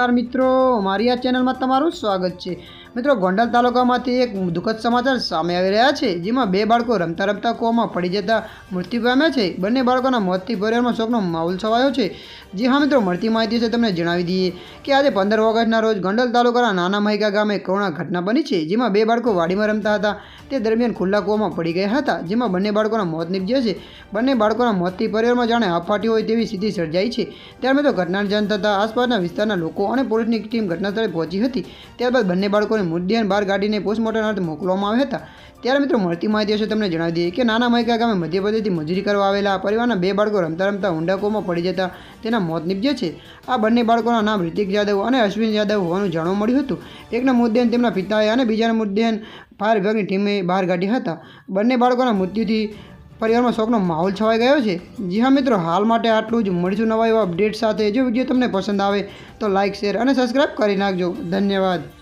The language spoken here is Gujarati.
નમસ્કાર મિત્રો મારી આ ચેનલમાં તમારું સ્વાગત છે. મિત્રો, ગોંડલ તાલુકામાંથી એક દુઃખદ સમાચાર સામે આવી રહ્યા છે, જેમાં બે બાળકો રમતા રમતા કૂવામાં પડી જતા મૃત્યુ પામ્યા છે. બંને બાળકોના મોતથી પરિવારમાં શોકનો માહોલ છવાયો છે. જી હા મિત્રો, મળતી માહિતી છે તમને જણાવી દઈએ કે આજે પંદર ઓગસ્ટના રોજ ગોંડલ તાલુકાના નાના મહિકા ગામે કરુણા ઘટના બની છે, જેમાં બે બાળકો વાડીમાં રમતા હતા. તે દરમિયાન ખુલ્લા કૂવામાં પડી ગયા હતા, જેમાં બંને બાળકોના મોત નીપજ્યા છે. બંને બાળકોના મોતથી પરિવારમાં જાણે આપ હોય તેવી સ્થિતિ સર્જાઈ છે. ત્યારબાદ ઘટનાની જાણ થતાં આસપાસના વિસ્તારના લોકો અને પોલીસની ટીમ ઘટનાસ્થળે પહોંચી હતી. ત્યારબાદ બંને બાળકોને મૃતદેહ બહાર કાઢીને પોસ્ટમોર્ટમ અર્થે મોકલવામાં આવ્યા હતા. ત્યારે મિત્રો મળતી માહિતી હશે તમને જણાવી દઈએ કે નાના મહિકા ગામે મધ્યપ્રદેશથી મજૂરી કરવા આવેલા પરિવારના બે બાળકો રમતા રમતા ઊંડકોમાં પડી જતા તેના મોત નીપજે છે. આ બંને બાળકોના નામ રિતિક યાદવ અને અશ્વિન યાદવ હોવાનું જાણવા મળ્યું હતું. એકના મુદ્દે તેમના પિતાએ અને બીજાના મુદ્દે ફાયર વિભાગની ટીમે બહાર કાઢ્યા હતા. બંને બાળકોના મૃત્યુથી પરિવારમાં શોકનો માહોલ છવાઈ ગયો છે. જી હા મિત્રો, હાલ માટે આટલું જ. મળીશું નવા એવા અપડેટ સાથે. જો વીડિયો તમને પસંદ આવે તો લાઇક શેર અને સબસ્ક્રાઈબ કરી નાખજો. ધન્યવાદ.